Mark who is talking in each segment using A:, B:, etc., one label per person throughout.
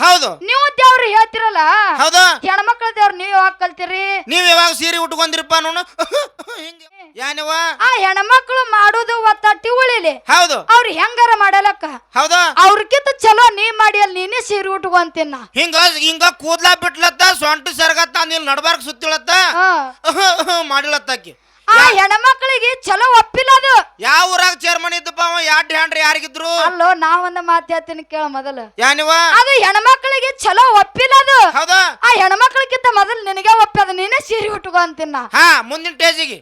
A: ಹೌದು.
B: ನೀವು ದೇವ್ರು ಹೇಳ್ತಿರಲ್ಲ?
A: ಹೌದು.
B: ಹೆಣ್ಮಕ್ಳ ದೇವ್ರು ನೀವ್ ಯಾವಾಗ ಕಲ್ತಿರಿ?
A: ನೀವ್ ಯಾವಾಗ ಸೀರೆ ಉಟ್ಕೊಂಡಿರಪ್ಪ ನೋಡು. ಹಿಂಗೆ. ಯಾನವ
B: ಆ ಹೆಣ್ಮಕ್ಳು ಮಾಡೋದು ಒತ್ತಟ್ಟಿ ಉಳಿಲಿ
A: ಹೌದು.
B: ಅವ್ರು ಹೆಂಗಾರ ಮಾಡಲಕ್ಕ
A: ಹೌದು.
B: ಅವ್ರಕ್ಕಿಂತ ಚಲೋ ನೀ ಮಾಡಿ ಅಲ್ಲಿ ನೀನೇ ಸೀರೆ ಉಟ್ಕೊಂತೀನ
A: ಹಿಂಗ ಹಿಂಗ ಕೂದ್ಲಾ ಬಿಟ್ಲತ್ತ ಸೊಂಟ ಸರ್ಗತ್ತ ನೀಲ್ ನಡ್ಬಾರ್ಕ್ ಸುತ್ತಿಳತ್ತ. ಮಾಡಿಳತ್ತಾಕಿ
B: ಆ ಹೆಣ್ಮಕ್ಳಿಗೆ ಚಲೋ ಒಪ್ಪಿಲ್ಲ ಅದು.
A: ಯಾವ ಊರಾಗ ಚೇರ್ಮನ್ ಇದ್ದಪ್ಪ ಅವ ಯಾಡ್ ಹ್ಯಾಂಡ್ರಿ ಯಾರಿಗಿದ್ರು?
B: ಅಲ್ಲೋ ನಾವೊಂದ ಮಾತು ಹೇಳ್ತೀನಿ ಕೇಳ ಮೊದಲು.
A: ಯಾನಿವ
B: ಅದು ಹೆಣ್ಮಕ್ಳಿಗೆ ಚಲೋ ಒಪ್ಪಿಲ್ಲ ಅದು.
A: ಹೌದಾ?
B: ಆ ಹೆಣ್ಮಕ್ಳಿಗಿಂತ ಮೊದಲು ನಿನಗೆ ಒಪ್ಪದ ನೀನೇ ಸೀರೆ ಉಟ್ಕೊಂತೀನ
A: ಹಾ ಮುಂದಿನ ಟೇಜಿಗೆ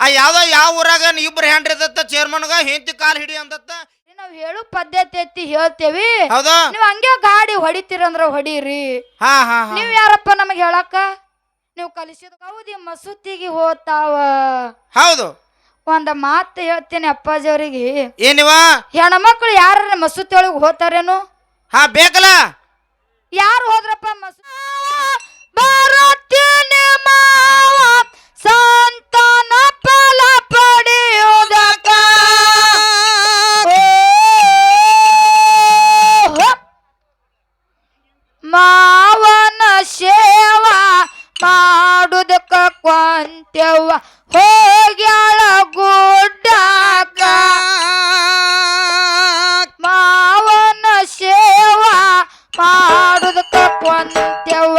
A: ಆ ಯಾವ್ದೋ ಯಾವ ಊರಾಗ ನೀ ಇಬ್ರು ಹ್ಯಾಂಡ್ರಿ ಇದ್ದತ್ತ ಚೇರ್ಮನ್ಗ ಹೆಂತಿ ಕಾಲ್ ಹಿಡಿ ಅಂದತ್ತ?
B: ನಾವ್ ಹೇಳು ಪದ್ಧತಿ ಐತಿ ಹೇಳ್ತೇವಿ.
A: ಹೌದಾ?
B: ನೀವ್ ಹಂಗೆ ಗಾಡಿ ಹೊಡಿತೀರಂದ್ರ ಹೊಡೀರಿ.
A: ಹಾ ಹಾ ಹಾ.
B: ನೀವ್ ಯಾರಪ್ಪ ನಮಗ್ ಹೇಳಕ್ಕ? ನೀವು ಕಲಿಸಿದ ಹೌದು ಮಸೂತಿಗೆ ಹೋತಾವ.
A: ಹೌದು.
B: ಒಂದ ಮಾತು ಹೇಳ್ತೀನಿ ಅಪ್ಪಾಜಿ ಅವ್ರಿಗೆ.
A: ಏನಿವ?
B: ಹೆಣ್ಮಕ್ಳು ಯಾರ ಮಸೂತಿ ಒಳಗೆ ಹೋತಾರೇನು?
A: ಹಾ ಬೇಕಲ್ಲ?
B: ಯಾರು ಹೋದ್ರಪ್ಪ ಮಸೂ ಬರುತ್ತೇನೆ ಮಾವ ಸಂತಾನ ಕೊಂತೆವ್ವ ಹೋಗ್ಯಾಳ ಗುಡ್ಡಕ್ಕ ಮಾವನ ಸೇವಾ ಮಾಡುದಕ್ಕ ಕೊಂತೆವ್ವ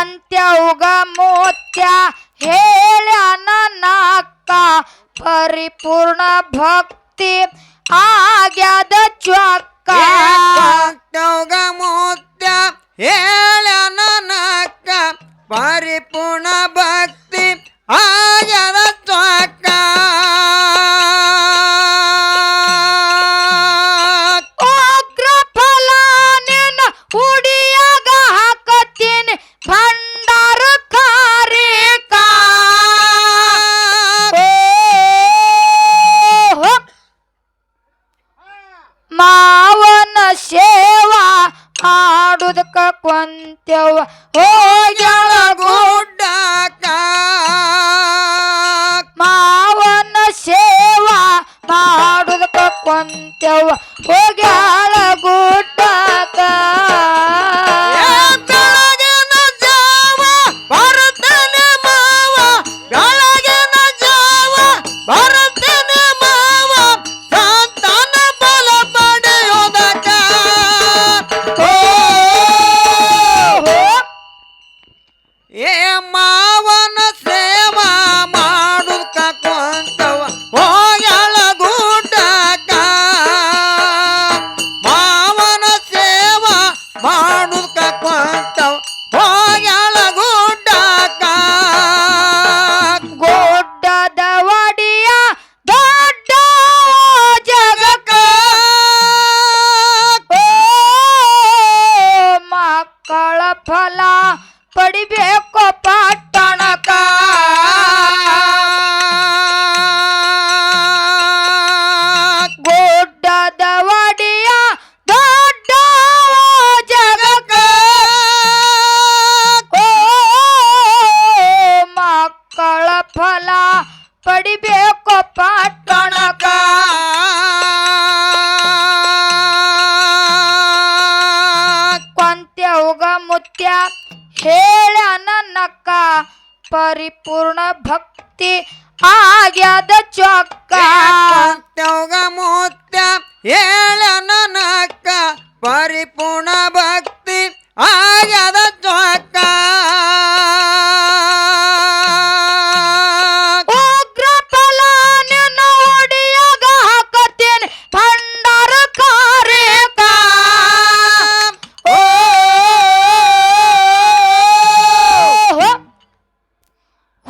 B: ಪಂತ್ಯೌಗ ಮೋತ್ಯ ಹೇಳ್ಯಾನ ನಾಕ್ಕ ಪರಿಪೂರ್ಣ ಭಕ್ತಿ ಆಗ್ಯದ ಚ್ವಕ್ಕ
A: ಕೊಂತವ ಮುತ್ಯ ಹೇಳನ ನಕ್ಕ ಪರಿಪೂರ್ಣ ಭಕ್ತಿ ಆಗ್ಯದ ತ್ವಕ್ಕ
B: ಮಾಡುದಕ್ಕ ಕೊಂತೆವ ಭಕ್ತಿ ಆಗ್ಯಾದ ಚೊಕ್ಕ.
C: ಚೊಕ್ಕ ಮೂತ್ತ ಏಳ ನನಕ್ಕ ಪರಿಪೂರ್ಣ ಭಕ್ತಿ ಆಗ್ಯದ ಚೊಕ್ಕ.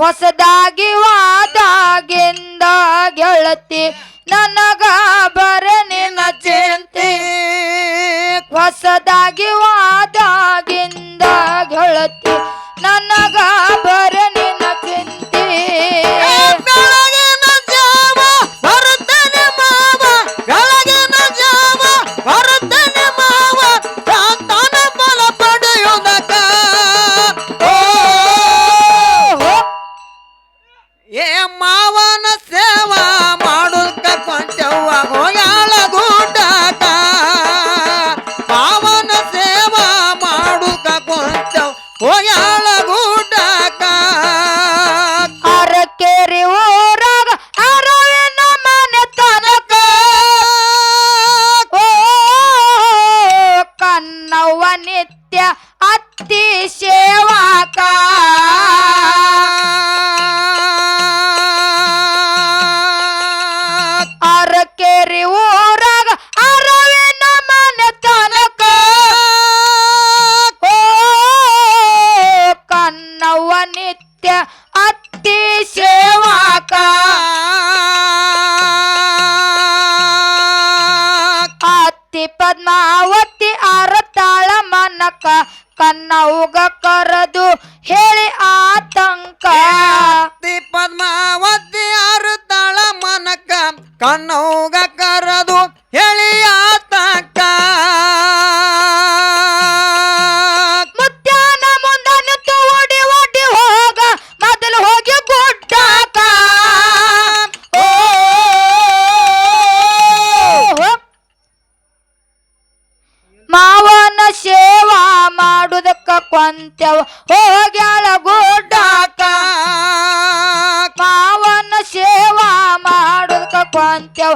B: ಹೊಸದಾಗಿ ವಾದಾಗಿಂದ ಗೆಳತಿ ನನಗ ನಿನ್ನ ಚಿಂತೆ. ಹೊಸದಾಗಿ ವಾದಾಗಿಂದ ಗೆಳತಿ ನನಗ ನಿನ್ನ ಚಿಂತೆ. ಅಂತ್ಯವ ಹೋಗ್ಯಾಳ ಗುಡ್ಡಾಕ. ಕಾವನ ಸೇವಾ ಮಾಡೋದಕ್ಕ ಕೊಂತ್ಯವ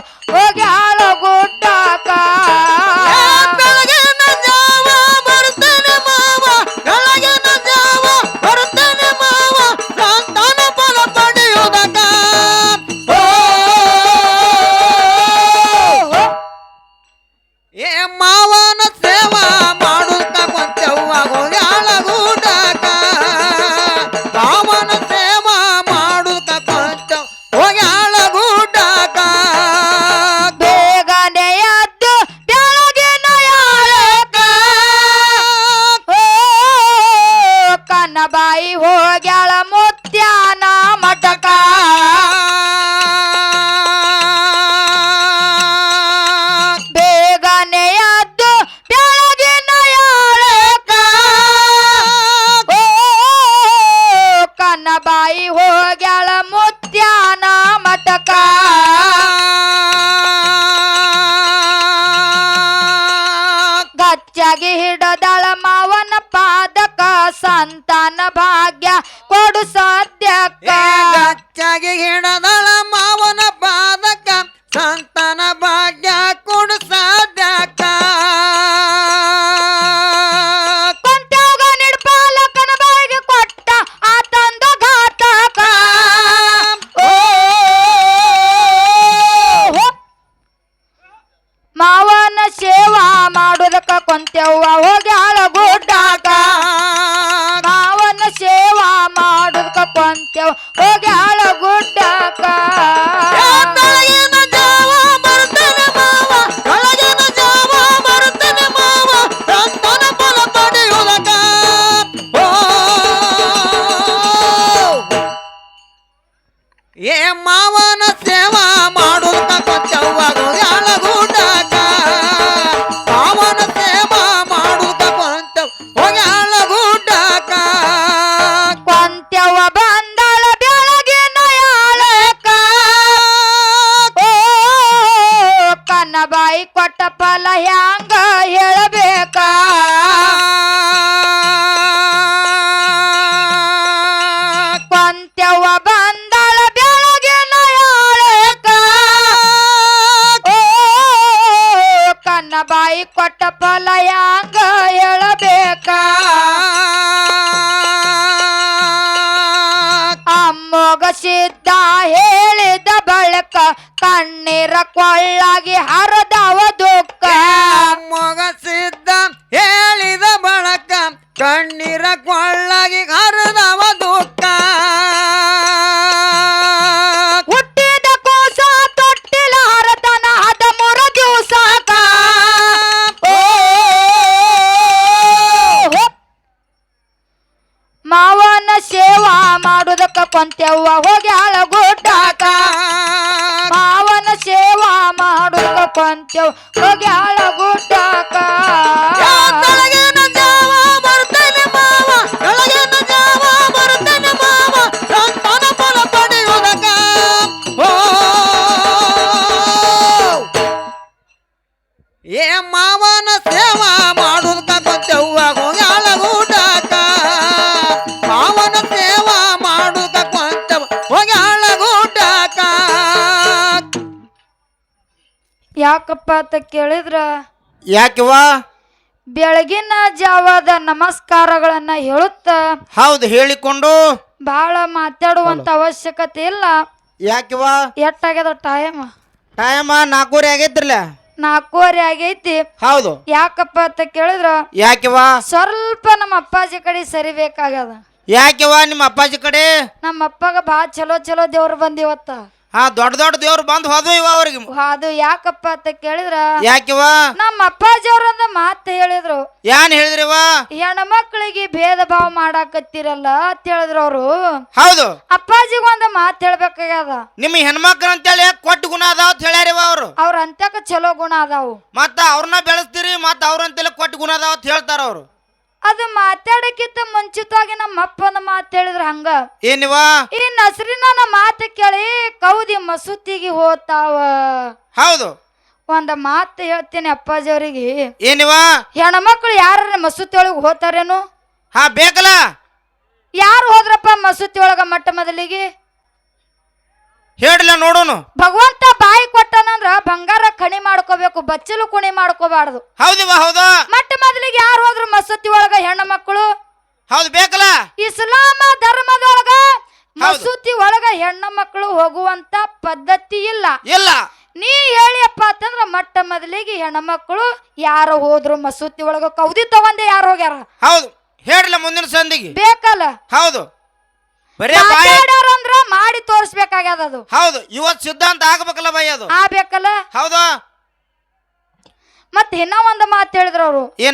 B: ಕೊಂತೆವ್ ಯಾಕಪ್ಪ ಅಂತ ಕೇಳಿದ್ರ?
A: ಯಾಕಿವ
B: ಬೆಳಗಿನ ಜಾವದ ನಮಸ್ಕಾರಗಳನ್ನ ಹೇಳುತ್ತ?
A: ಹೌದು ಹೇಳಿಕೊಂಡು.
B: ಬಹಳ ಮಾತಾಡುವಂತ ಅವಶ್ಯಕತೆ ಇಲ್ಲ.
A: ಯಾಕಿವ
B: ಎಟ್ಟಾಗ್ಯದ ಟೈಮ್
A: ಟೈಮ್ ನಾಲ್ಕೂವರೆ ಆಗೈತ್ರಲ್ಲ.
B: ನಾಲ್ಕೂವರೆ ಆಗೈತಿ.
A: ಹೌದು.
B: ಯಾಕಪ್ಪ ಅಂತ ಕೇಳಿದ್ರ?
A: ಯಾಕಿವ
B: ಸ್ವಲ್ಪ ನಮ್ಮ ಅಪ್ಪಾಜಿ ಕಡೆ ಸರಿಬೇಕಾಗ್ಯದ.
A: ಯಾಕಿವ ನಿಮ್ಮ ಅಪ್ಪಾಜಿ ಕಡೆ?
B: ನಮ್ಮ ಅಪ್ಪಗ ಬಾ ಚಲೋ ಚಲೋ ದೇವ್ರು ಬಂದಿವತ್ತ.
A: ಹಾ ದೊಡ್ಡ ದೊಡ್ಡ ದೇವ್ರು ಬಂದು ಹೋದ್ವು ಇವ ಅವ್ರಿಗೆ.
B: ಅದು ಯಾಕಪ್ಪ ಅಂತ ಕೇಳಿದ್ರ?
A: ಯಾಕಿವ?
B: ನಮ್ಮ ಅಪ್ಪಾಜಿ ಅವ್ರೊಂದು ಮಾತು ಹೇಳಿದ್ರು.
A: ಏನ್ ಹೇಳಿದ್ರಿವ
B: ಹೆಣ್ಮಕ್ಳಿಗೆ ಭೇದ ಭಾವ ಮಾಡಾಕತ್ತೀರಲ್ಲ ಅಂತ ಹೇಳಿದ್ರು ಅವರು.
A: ಹೌದು.
B: ಅಪ್ಪಾಜಿಗೆ ಒಂದು ಮಾತು ಹೇಳ್ಬೇಕಾಗ್ಯದ.
A: ನಿಮ್ಮ ಹೆಣ್ಮಕ್ಳು ಅಂತೇಳಿ ಕೊಟ್ಟ ಗುಣ ಅದಾವ ಅಂತ ಹೇಳ್ಯಾರಿವ ಅವ್ರು?
B: ಅವ್ರ ಅಂತಕ ಚಲೋ ಗುಣ ಅದಾವು.
A: ಮತ್ತ ಅವ್ರನ್ನ ಬೆಳೆಸ್ತೀರಿ ಮತ್ತ ಅವ್ರಂತೆಲ್ಲ ಕೊಟ್ಟ ಕೊಟ್ಟು ಗುಣ ಅದಾವ ಅಂತ ಹೇಳ್ತಾರ ಅವ್ರು.
B: ಅದು ಮಾತಾಡಕ್ಕಿಂತ ಮುಂಚಿತವಾಗಿ ನಮ್ಮ ಅಪ್ಪನ ಮಾತು ಹೇಳಿದ್ರ ಹಂಗ.
A: ಏನಿವ?
B: ಈ ನಸರಿನ ಮಾತು ಕೇಳಿ ಕೌದಿ ಮಸೂತಿಗೆ ಹೋತಾವ.
A: ಹೌದು.
B: ಒಂದ ಮಾತು ಹೇಳ್ತೀನಿ ಅಪ್ಪಾಜಿ ಅವರಿಗೆ.
A: ಏನಿವ?
B: ಹೆಣ್ಮಕ್ಳು ಯಾರ ಮಸೂತಿ ಒಳಗೆ ಹೋತಾರೇನು?
A: ಹಾ ಬೇಕಲ್ಲ?
B: ಯಾರು ಹೋದ್ರಪ್ಪ ಮಸೂತಿ ಒಳಗ ಮಟ್ಟ ಮೊದಲಿಗೆ?
A: ಹೇಳ್ಲ ನೋಡೋನು.
B: ಭಗವಂತ ಬಾಯಿ ಕೊಟ್ಟನಂದ್ರ ಬಂಗಾರ ಕಣಿ ಮಾಡ್ಕೋಬೇಕು ಬಚ್ಚಲು ಕುಣಿ ಮಾಡ್ಕೋಬಾರ್ದು.
A: ಹೌದಿವ ಹೌದು.
B: ಮಟ್ಟ ಮೊದಲಿಗೆ ಯಾರು ಹೋದ್ರು ಮಸೂತಿ ಒಳಗ ಹೆಣ್ಣು ಮಕ್ಕಳು?
A: ಹೌದು ಬೇಕಲ್ಲ?
B: ಇಸ್ಲಾಮ ಧರ್ಮದೊಳಗ ಮಸೂತಿ ಒಳಗ ಹೆಣ್ಣು ಮಕ್ಕಳು ಹೋಗುವಂತ ಪದ್ಧತಿ ಇಲ್ಲ.
A: ಇಲ್ಲ.
B: ನೀ ಹೇಳಿಯಪ್ಪ ಅಂತಂದ್ರ ಮಟ್ಟ ಮೊದಲಿಗೆ ಹೆಣ್ಮಕ್ಳು ಯಾರು ಹೋದ್ರು ಮಸೂತಿ ಒಳಗ ಕೌದಿ ತಗೊಂಡೆ ಯಾರು ಹೋಗ್ಯಾರ?
A: ಹೌದು. ಹೇಳಲ ಮುಂದಿನ ಸಂದಿಗೆ.
B: ಬೇಕಲ್ಲ?
A: ಹೌದು. ಬರೇ ಬಾಯಿ
B: ಮಾತಾಡ್ಯಾರ ಅಂದ್ರ ಮಾಡಿ ತೋರಿಸ್ಬೇಕಾಗ್ಯದ ಅದು.
A: ಹೌದು ಇವತ್ ಸಿದ್ಧಾಂತ ಆಗ್ಬೇಕಲ್ಲ ಬೈ ಅದು.
B: ಆಗ್ಬೇಕಲ್ಲ?
A: ಹೌದು.
B: ಮತ್ತೆ ಇನ್ನ ಒಂದ್ ಮಾತು ಹೇಳಿದ್ರ ಅವ್ರು.
A: ನೀವು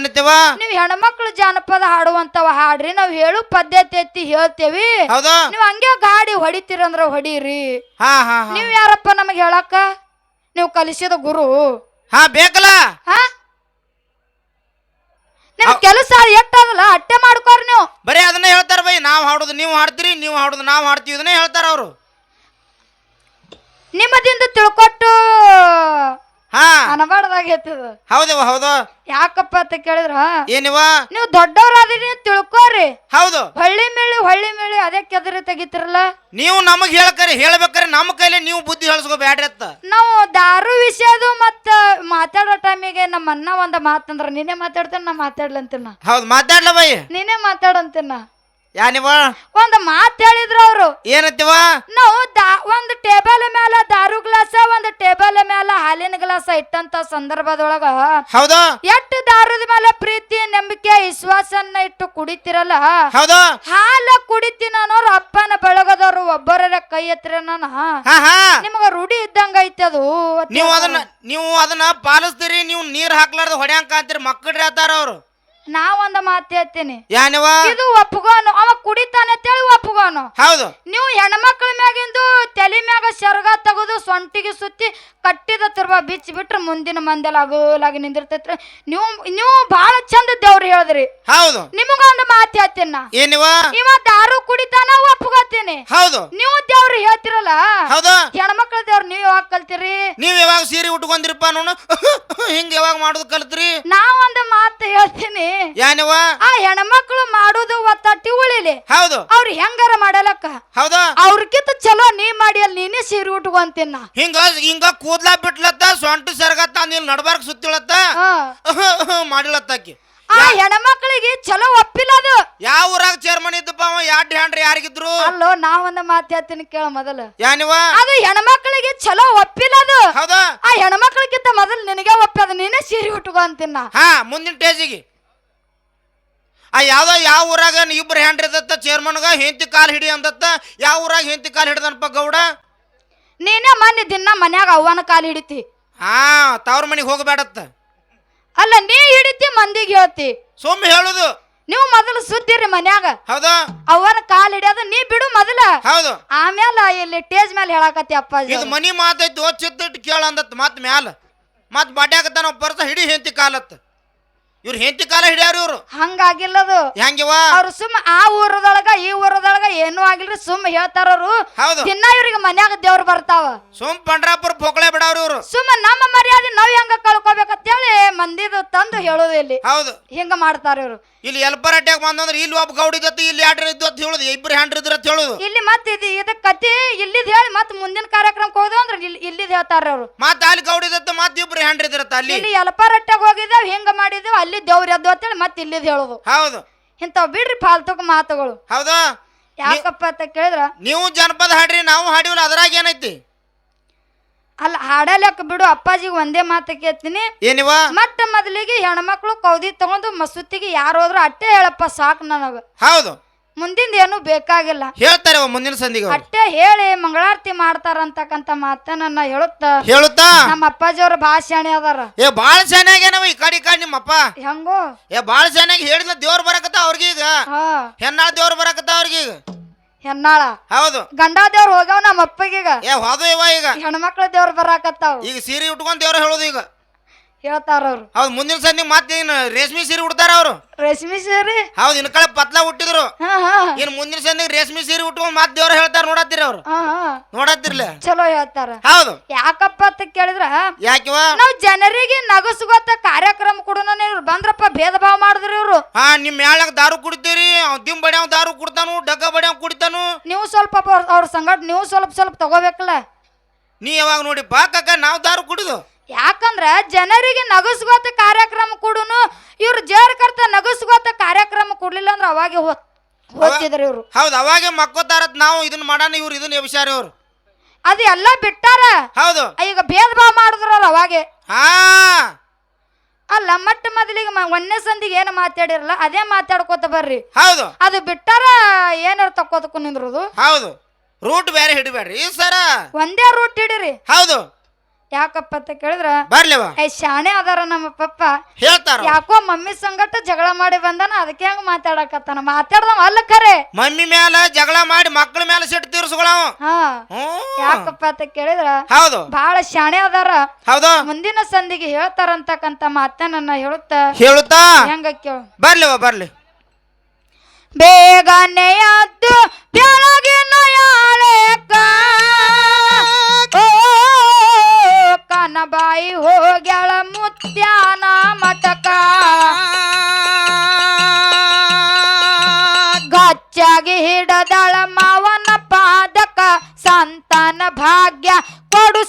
B: ನೀವ್ ಹೆಣ್ಮಕ್ಳು ಜಾನಪದ ಹಾಡುವಂತವ ಹಾಡ್ರಿ ನಾವ್ ಹೇಳು ಪದ್ಧತಿ ಐತಿ ಹೇಳ್ತೇವಿ.
A: ಹೌದು.
B: ನೀವ್ ಹಂಗೆ ಗಾಡಿ ಹೊಡಿತೀರಂದ್ರ ಹೊಡೀರಿ.
A: ಹಾ ಹಾ ಹಾ.
B: ನೀವ್ ಯಾರಪ್ಪ ನಮಗ್ ಹೇಳಕ್ಕ? ನೀವು ಕಲಿಸಿದ ಗುರು.
A: ಹಾ ಬೇಕಲ್ಲ?
B: ಹಾ? ನಿಮ್ ಕೆಲಸ ಎಟ್ಟದಲ್ಲ ಅಟ್ಟೆ ಮಾಡ್ಕೋರಿ ನೀವು
A: ಬರೀ ಅದನ್ನ ಹೇಳ್ತಾರ ಬೈ ನಾವ್ ಹಾಡೋದು ನೀವು ಹಾಡ್ತೀರಿ ನೀವು ಹಾಡೋದು ನಾವು ಹಾಡ್ತೀವಿ ಇದನ್ನೇ ಹೇಳ್ತಾರ ಅವರು.
B: ನಿಮ್ಮದಿಂದ ತಿಳ್ಕೊಟ್ಟು
A: ಹಾ.
B: ಅನಬಾರ್ದಾಗ ಎತ್ತದ
A: ಹೌದವ ಹೌದು.
B: ಯಾಕಪ್ಪ ಅಂತ ಕೇಳಿದ್ರ?
A: ಏನಿವ?
B: ನೀವು ದೊಡ್ಡವರಾದ್ರೆ ನೀವು ತಿಳ್ಕೊರಿ.
A: ಹೌದು.
B: ಹಳ್ಳಿ ಮೇಳಿ ಹೊಳ್ಳಿ ಮೇಳಿ ಅದೇ ಕೆದರಿ ತೆಗಿತಿರಲ್ಲ?
A: ನೀವು ನಮಗ್ ಹೇಳ್ಕರಿ ಹೇಳ್ಬೇಕಾರೆ ನಮ್ಮ ಕೈಲಿ ನೀವು ಬುದ್ಧಿ ಹೇಳಿಸ್ಕೋ ಬ್ಯಾಡ್ರಿ ಅತ್ತ
B: ನಾವು ದಾರು ವಿಷಯದು ಮತ್ತ ಮಾತಾಡೋ ಟೈಮಿಗೆ ನಮ್ಮ ಅಣ್ಣ ಒಂದ ಮಾತಂದ್ರ ನೀನೇ ಮಾತಾಡ್ತೇನೆ ನಾ ಮಾತಾಡ್ಲಂತೀನ
A: ಹೌದು ಮಾತಾಡ್ಲ ಬೈ.
B: ನೀನೇ ಮಾತಾಡಂತೀನ
A: ಯಾನಿವ
B: ಒಂದ್ ಮಾತ್ ಹೇಳಿದ್ರು ಅವ್ರು.
A: ಏನತ್ತಿವ
B: ನಾವು ದಾ ಒಂದ್ ಟೇಬಲ್ ಮ್ಯಾಲ ದಾರು ಗ್ಲಾಸ ಒಂದ್ ಟೇಬಲ್ ಮ್ಯಾಲ ಹಾಲಿನ ಗ್ಲಾಸ ಇಟ್ಟಂತ ಸಂದರ್ಭದೊಳಗ
A: ಹೌದು.
B: ಎಷ್ಟು ದಾರದ ಮೇಲೆ ಪ್ರೀತಿ ನಂಬಿಕೆ ವಿಶ್ವಾಸನ್ನ ಇಟ್ಟು ಕುಡಿತಿರಲ್ಲ?
A: ಹೌದು.
B: ಹಾಲ ಕುಡಿತೀನಿ ಅನ್ನೋರು ಅಪ್ಪನ ಬೆಳಗದವ್ರು ಒಬ್ಬರ ಕೈ ಹತ್ರ ನಾನ?
A: ಹಾ ಹಾ.
B: ನಿಮಗ ರೂಢಿ ಇದ್ದಂಗ ಐತಿ ಅದು.
A: ನೀವು ಅದನ್ನ ನೀವು ಅದನ್ನ ಪಾಲಿಸ್ತೀರಿ ನೀವು ನೀರ್ ಹಾಕ್ಲಾರ್ದ ಹೊಡ್ಯಾಂಕ ಅಂತೀರಿ ಮಕ್ಕಳ್ರಿ ಆತಾರ ಅವ್ರು.
B: ನಾ ಒಂದ ಮಾತು ಹೇಳ್ತೀನಿ.
A: ಯಾನಿವ?
B: ಇದು ಒಪ್ಪಗೋನು ಅವ ಕುಡಿತಾನೆ ಅಂತೇಳಿ ಒಪ್ಪಗೋನು
A: ಹೌದು.
B: ನೀವು ಹೆಣ್ಮಕ್ಳ ಮ್ಯಾಗಿಂದು ತಲೆ ಮ್ಯಾಗ ಶರ್ಗ ತೆಗೆದು ಸೊಂಟಿಗೆ ಸುತ್ತಿ ಕಟ್ಟಿದ ತುರ್ಬ ಬಿಚ್ಚಿ ಬಿಟ್ರೆ ಮುಂದಿನ ಮಂದೆಲ್ಲ ಲಾಗಿ ನಿಂದಿರ್ತೈತ್ರಿ. ನೀವು ನೀವು ಬಹಳ ಚಂದ ದೇವ್ರು ಹೇಳಿದ್ರಿ.
A: ಹೌದು.
B: ನಿಮಗೊಂದು ಮಾತು ಹೇಳ್ತೀನಿ ನಾ.
A: ಏನಿವ
B: ಇವ ದಾರು ಕುಡಿತಾನ ಒಪ್ಕೋತೀನಿ.
A: ಹೌದು.
B: ನೀವು ದೇವ್ರು ಹೇಳ್ತಿರಲ್ಲ?
A: ಹೌದು.
B: ಹೆಣ್ಮಕ್ಳ ದೇವ್ರು ನೀವು ಯಾವಾಗ ಕಲ್ತಿರಿ?
A: ನೀವ್ ಯಾವಾಗ ಸೀರೆ ಉಟ್ಕೊಂಡಿರಪ್ಪ ನೋಡು ಹಿಂಗ್ ಯಾವಾಗ ಮಾಡೋದು ಕಲ್ತ್ರಿ?
B: ನಾ ಒಂದು ಮಾತು ಹೇಳ್ತೀನಿ.
A: ಏನಿವ
B: ಆ ಹೆಣ್ಮಕ್ಳು ಮಾಡುದು ಒತ್ತಟ್ಟಿ ಉಳಿಲಿ
A: ಹೌದು.
B: ಅವ್ರ ಹೆಂಗಾರ ಮಾಡಲಕ್ಕ?
A: ಹೌದು.
B: ಅವ್ರಕ್ಕಿಂತ ಚಲೋ ನೀ ಮಾಡಿ ಅಲ್ಲಿ ನೀನೇ ಸೀರೆ ಉಟ್ಕೊಂತಿನ್ನ
A: ಹಿಂಗ ಹಿಂಗ ಕೂದ್ಲ ಬಿಟ್ಲತ್ತ ಸೊಂಟ ಸೆರಗತ್ತ ನೀಲ್ ನಡ್ಬಾರ್ಕ್ ಸುತ್ತಿಳತ್ತ. ಮಾಡಿಲತ್ತಾಕಿ
B: ಆ ಹೆಣ್ಮಕ್ಳಿಗೆ ಚಲೋ ಒಪ್ಪಿಲ್ಲ ಅದು.
A: ಯಾವ ಊರಾಗ ಚೇರ್ಮನ್ ಇದ್ದಪ್ಪ ಅವ? ಯಾಡ್ ಹ್ಯಾಂಡ್ರಿ ಯಾರಿಗಿದ್ರು?
B: ಅಲ್ಲೋ ನಾವೊಂದ ಮಾತು ಹೇಳ್ತೀನಿ ಕೇಳ ಮೊದಲು.
A: ಯಾನಿವ
B: ಅದು ಹೆಣ್ಮಕ್ಳಿಗೆ ಚಲೋ ಒಪ್ಪಿಲ್ಲ ಅದು.
A: ಹೌದಾ?
B: ಆ ಹೆಣ್ಮಕ್ಳಿಗಿಂತ ಮೊದಲು ನಿನಗೆ ಒಪ್ಪದ ನೀನೇ ಸೀರೆ ಉಟ್ಕೊಂತಿನ್ನ
A: ಹಾ ಮುಂದಿನ ಟೇಜಿಗೆ ಆ ಯಾವ್ದೋ ಯಾವ ಊರಾಗ ಇಬ್ರು ಹ್ಯಾಂಡ್ರಿ ಇದ್ದತ್ತ ಚೇರ್ಮನ್ಗ ಹೆಂತಿ ಕಾಲ್ ಹಿಡಿ ಅಂದತ್ತ. ಯಾವ ಊರಾಗ ಹೆಂತಿ ಕಾಲ್ ಹಿಡ್ದನಪ್ಪ ಗೌಡ?
B: ನೀನೇ ಮನೆ ದಿನ ಮನ್ಯಾಗ ಅವ್ವನ ಕಾಲು ಹಿಡಿತಿ.
A: ಹಾ ತವ್ರ ಮನೆಗೆ ಹೋಗಬೇಡತ್ತ.
B: ಅಲ್ಲ ನೀ ಹಿಡಿತಿ ಮಂದಿಗೆ ಹೇಳ್ತಿ.
A: ಸುಮ್ಮ ಹೇಳುದು.
B: ನೀವು ಮೊದಲು ಸುದ್ದಿರಿ ಮನ್ಯಾಗ.
A: ಹೌದು.
B: ಅವ್ವನ ಕಾಲ್ ಹಿಡಿಯೋದು ನೀ ಬಿಡು ಮೊದಲ.
A: ಹೌದು.
B: ಆಮೇಲೆ ಇಲ್ಲಿ ಟೇಜ್ ಮೇಲೆ ಹೇಳಾಕತ್ತಿ ಅಪ್ಪ
A: ಇದು ಮನಿ ಮಾತೈತಿ ಓದ್ ಚಿತ್ತಿಟ್ಟು ಕೇಳ ಅಂದತ್ ಮತ್ ಮ್ಯಾಲ. ಮತ್ ದನ ಬರ್ತಾ ಹಿಡಿ ಹೆಂತಿ ಕಾಲತ್ತ ಇವ್ರು ಹೆಂಡತಿ ಕಾಲ ಹಿಡಿಯಾರ ಇವ್ರು?
B: ಹಂಗಾಗಿಲ್ಲದು.
A: ಹೆಂಗಿವ?
B: ಅವ್ರು ಸುಮ್ಮ ಆ ಊರದೊಳಗ ಈ ಊರದೊಳಗ ಏನೂ ಆಗಿಲ್ರಿ ಸುಮ್ಮ ಹೇಳ್ತಾರವ್ರು
A: ಹೌದು.
B: ದಿನ ಇವ್ರಿಗೆ ಮನ್ಯಾಗ ದೇವ್ರು ಬರ್ತಾವ.
A: ಸುಮ್ ಪಂಡ್ರಾಪುರ ಪೊಕ್ಳೆ ಬಿಡವ್ರ ಇವ್ರು.
B: ಸುಮ್ಮ ನಮ್ಮ ಮರ್ಯಾದೆ ನಾವ್ ಹೆಂಗ ಕಳ್ಕೊಬೇಕಂತೇಳಿ ಮಂದಿದು ತಂದು ಹೇಳೋದು ಇಲ್ಲಿ.
A: ಹೌದು.
B: ಹಿಂಗ ಮಾಡ್ತಾರ ಇವ್ರು.
A: ಇಲ್ಲಿ ಎಲ್ಪರ್ ಅಟ್ಯಾಕ್ ಬಂದಂದ್ರೆ ಇಲ್ಲಿ ಒಬ್ಬ ಗೌಡಿ ಜೊತೆ ಇಲ್ಲಿ ಆಡ್ರ ಇದ್ದು ಅಂತ ಹೇಳುದು ಇಬ್ರು ಹ್ಯಾಂಡ್ರ್ ಇದ್ರ ಅಂತ ಹೇಳುದು.
B: ಇಲ್ಲಿ ಮತ್ತೆ ಇದು ಇದಕ್ಕೆ ಕತಿ ಇಲ್ಲಿದ್ ಹೇಳಿ ಮತ್ತೆ ಮುಂದಿನ ಕಾರ್ಯಕ್ರಮಕ್ಕೆ ಹೋದ ಅಂದ್ರೆ ಇಲ್ಲಿ ಇಲ್ಲಿದ್ ಹೇಳ್ತಾರ ಅವರು.
A: ಮತ್ತ ಅಲ್ಲಿ ಗೌಡಿ ಜೊತೆ ಮತ್ತೆ ಇಬ್ರು ಹ್ಯಾಂಡ್ರ್ ಇದ್ರತ್ತ ಅಲ್ಲಿ.
B: ಇಲ್ಲಿ ಎಲಪರಟ್ಟೆಗೆ ಹೋಗಿದ್ದೇವೆ ಹಿಂಗ ಮಾಡಿದ್ದೇವೆ ಅಲ್ಲಿ ದೇವ್ರ ಎದ್ದು ಅಂತೇಳಿ ಮತ್ತೆ ಇಲ್ಲಿದ್ ಹೇಳೋದು.
A: ಹೌದು.
B: ಇಂಥವ್ ಬಿಡ್ರಿ ಫಾಲ್ತುಕ್ ಮಾತುಗಳು.
A: ಹೌದಾ.
B: ಯಾಕಪ್ಪ ಅಂತ ಕೇಳಿದ್ರ?
A: ನೀವು ಜನಪದ ಹಾಡ್ರಿ ನಾವು ಹಾಡಿವಲ್ಲ ಅದ್ರಾಗ ಏನೈತಿ?
B: ಅಲ್ಲ ಹಾಡಲಕ್ಕ ಬಿಡು ಅಪ್ಪಾಜಿಗೆ ಒಂದೇ ಮಾತು ಕೇಳ್ತೀನಿ.
A: ಏನಿವ?
B: ಮತ್ತೆ ಮೊದಲಿಗೆ ಹೆಣ್ಮಕ್ಳು ಕೌದಿ ತಗೊಂಡು ಮಸೂತಿಗೆ ಯಾರು ಹೋದ್ರು ಅಟ್ಟೆ ಹೇಳಪ್ಪ ಸಾಕು ನನಗ.
A: ಹೌದು.
B: ಮುಂದಿಂದ ಏನು ಬೇಕಾಗಿಲ್ಲ.
A: ಹೇಳ್ತಾರೆ ಮುಂದಿನ ಸಂದಿಗೆ ಅವ್ರು.
B: ಅಟ್ಟೆ ಹೇಳಿ ಮಂಗಳಾರತಿ ಮಾಡ್ತಾರಂತಕ್ಕಂತ ಮಾತನ್ನ ಹೇಳುತ್ತ?
A: ಹೇಳುತ್ತಾ?
B: ನಮ್ಮ ಅಪ್ಪಾಜಿಯವ್ರ ಭಾಷಣೆ ಅದಾರ.
A: ಏ ಬಾಳ ಶಾಣೆ ಈ ಕಡೆ ಈ ಕಡೆ ನಿಮ್ಮಪ್ಪ.
B: ಹೆಂಗೋ?
A: ಏ ಬಾಳ ಚೆನ್ನಾಗಿ ಹೇಳಿದ್ಲ ದೇವ್ರ ಬರಕತ್ತ ಅವ್ರಿಗೀಗ?
B: ಹಾ.
A: ಹೆಣ್ಣಾಳ ದೇವ್ರ ಬರಕತ್ತ ಅವ್ರಿಗೀಗ?
B: ಹೆಣ್ಣಾಳ.
A: ಹೌದು.
B: ಗಂಡ ದೇವ್ರ ಹೋಗ್ಯಾವ ನಮ್ಮ ಅಪ್ಪಗೀಗ.
A: ಏ ಹೋದು ಇವ ಈಗ
B: ಹೆಣ್ಮಕ್ಳ ದೇವ್ರ ಬರಾಕತ್ತಾವ.
A: ಈಗ ಸೀರೆ ಉಟ್ಕೊಂಡ್ ದೇವ್ರ ಹೇಳೋದು ಈಗ.
B: ಹೇಳ್ತಾರ ಅವ್ರು
A: ಹೌದು ಮುಂದಿನ ಸಂದಿ ಮತ್ತೆ ಏನು ರೇಷ್ಮೆ ಸೀರೆ ಉಡ್ತಾರ ಅವ್ರು.
B: ರೇಷ್ಮೆ ಸೀರೆ?
A: ಹೌದು ಇನ್ ಕಡೆ ಪತ್ಲ ಹುಟ್ಟಿದ್ರು
B: ಹಾ ಹಾ.
A: ಇನ್ ಮುಂದಿನ ಸಂದಿಗೆ ರೇಷ್ಮೆ ಸೀರೆ ಉಟ್ಕೊಂಡು ಮತ್ತೆ ದೇವ್ರ ಹೇಳ್ತಾರ ನೋಡತ್ತೀರಿ ಅವ್ರು.
B: ಹಾ ಹಾ.
A: ನೋಡತ್ತಿರ್ಲ?
B: ಚಲೋ ಹೇಳ್ತಾರ.
A: ಹೌದು.
B: ಯಾಕಪ್ಪ ಅಂತ ಕೇಳಿದ್ರ?
A: ಯಾಕಿವ
B: ನಾವು ಜನರಿಗೆ ನಗಸುಗೊತ್ತ ಕಾರ್ಯಕ್ರಮ ಕೊಡೋಣ ಇವ್ರು ಬಂದ್ರಪ್ಪ ಭೇದ ಭಾವ ಮಾಡಿದ್ರು ಇವ್ರು.
A: ಹಾ ನಿಮ್ ಮೇಳಕ್ ದಾರು ಕುಡಿತೀರಿ ಅವ್ ದಿಮ್ ಬಡ್ಯಾವ್ ದಾರು ಕುಡ್ತಾನು ಡಗ್ಗ ಬಡ್ಯಾವ್ ಕುಡಿತಾನು.
B: ನೀವು ಸ್ವಲ್ಪ ಅವ್ರ ಅವ್ರ ನೀವು ಸ್ವಲ್ಪ ಸ್ವಲ್ಪ ತಗೋಬೇಕಲ್ಲ.
A: ನೀ ಯಾವಾಗ ನೋಡಿ ಬಾ ಕಾಕ ನಾವು ದಾರು ಕುಡಿದು.
B: ಯಾಕಂದ್ರ ಜನರಿಗೆ ನಗಸ್ಗೋತ ಕಾರ್ಯಕ್ರಮ ಕೊಡುನು ಇವ್ರು ಜೇರ್ ಕರ್ತ ನಗಸ್ಗೋತ ಕಾರ್ಯಕ್ರಮ ಕೊಡ್ಲಿಲ್ಲ ಅಂದ್ರೆ ಅವಾಗೆ ಹೋಗ್ತಿದ್ರು ಇವ್ರು.
A: ಹೌದು ಅವಾಗೆ ಮಕ್ಕೋತಾರತ್ ನಾವು ಇದನ್ನ ಮಾಡಾನ ಇವ್ರು ಇದನ್ನ ಎಬ್ಸಾರ ಇವ್ರು.
B: ಅದು ಎಲ್ಲ ಬಿಟ್ಟಾರ.
A: ಹೌದು.
B: ಈಗ ಭೇದ ಭಾವ ಮಾಡಿದ್ರಲ್ಲ ಅವಾಗೆ.
A: ಹಾ.
B: ಅಲ್ಲ ಮಟ್ಟ ಮೊದಲಿಗೆ ಮ- ಒಂದನೇ ಸಂದಿಗೆ ಏನು ಮಾತಾಡಿರಲ್ಲ ಅದೇ ಮಾತಾಡ್ಕೋತ ಬರ್ರಿ.
A: ಹೌದು.
B: ಅದು ಬಿಟ್ಟಾರ ಏನಾರು ತಕ್ಕೋದಕ್ಕೂ ನಿಂದ್ರದು.
A: ಹೌದು. ರೂಟ್ ಬೇರೆ ಹಿಡಬೇಡ್ರಿ ಸರ.
B: ಒಂದೇ ರೂಟ್ ಹಿಡಿರಿ.
A: ಹೌದು.
B: ಯಾಕಪ್ಪ ಅಂತ ಕೇಳಿದ್ರ?
A: ಬರ್ಲಿವ.
B: ಏ ಶಾಣೆ ಅದಾರ ನಮ್ಮ ಪಪ್ಪ.
A: ಹೇಳ್ತಾರ
B: ಯಾಕೋ ಮಮ್ಮಿ ಸಂಗಟ ಜಗಳ ಮಾಡಿ ಬಂದಾನ ಅದಕ್ಕೆ ಹೆಂಗ್ ಮಾತಾಡಕತ್ತಾನ? ಮಾತಾಡ್ದವ ಅಲ್ಲ ಖರೆ.
A: ಮಮ್ಮಿ ಮ್ಯಾಲ ಜಗಳ ಮಾಡಿ ಮಕ್ಕಳ ಮ್ಯಾಲ ಸಿಟ್ಟು ತೀರ್ಸ್ಕೊಳವ.
B: ಹಾ. ಯಾಕಪ್ಪ ಅಂತ ಕೇಳಿದ್ರ?
A: ಹೌದು.
B: ಬಹಳ ಶಾಣೆ ಅದಾರ.
A: ಹೌದು.
B: ಮುಂದಿನ ಸಂದಿಗೆ ಹೇಳ್ತಾರಂತಕ್ಕಂತ ಮಾತನ್ನ ಹೇಳುತ್ತ.
A: ಹೇಳುತ್ತಾ?
B: ಹೆಂಗ ಕೇಳು.
A: ಬರ್ಲಿವ ಬರ್ಲಿ.
B: ಬೇಗನೆ ಅದ್ದು ಬೆಳಗಿನ ಯಾಳೆಕ ಕನಬಾಯಿ ಹೋಗ್ಯಾಳ ಮುತ್ಯಾನ ಮಟಕ ಗಚ್ಚಾಗಿ ಹಿಡದಳ ಮಾವನ ಪಾದಕ. ಸಂತಾನ ಭಾಗ್ಯ ಕೊಡು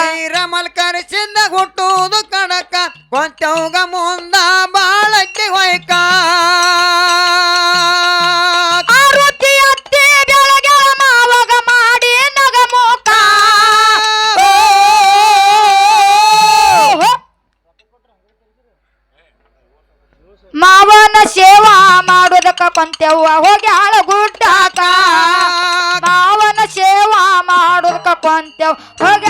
C: ವೀರ ಮಲ್ಕರ್ ಸಿದ್ಧ ಹುಟ್ಟುವುದು ಕಣಕ ಕೊಂಚೌಗ ಮುಂದ ಬಾಳಕ್ಕೆ ಹೊಯ್ಕ.
B: ಮಾವನ ಸೇವಾ ಮಾಡೋದಕ್ಕ ಕೊಂತೆವ್ವ ಹೋಗಿ ಹಾಳ ಗುಡ್ಡಾಕ.
C: ಮಾವನ ಸೇವಾ
B: ಮಾಡೋದಕ್ಕ ಕೊಂತೆವ್ ಹೋಗಿ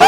B: 어!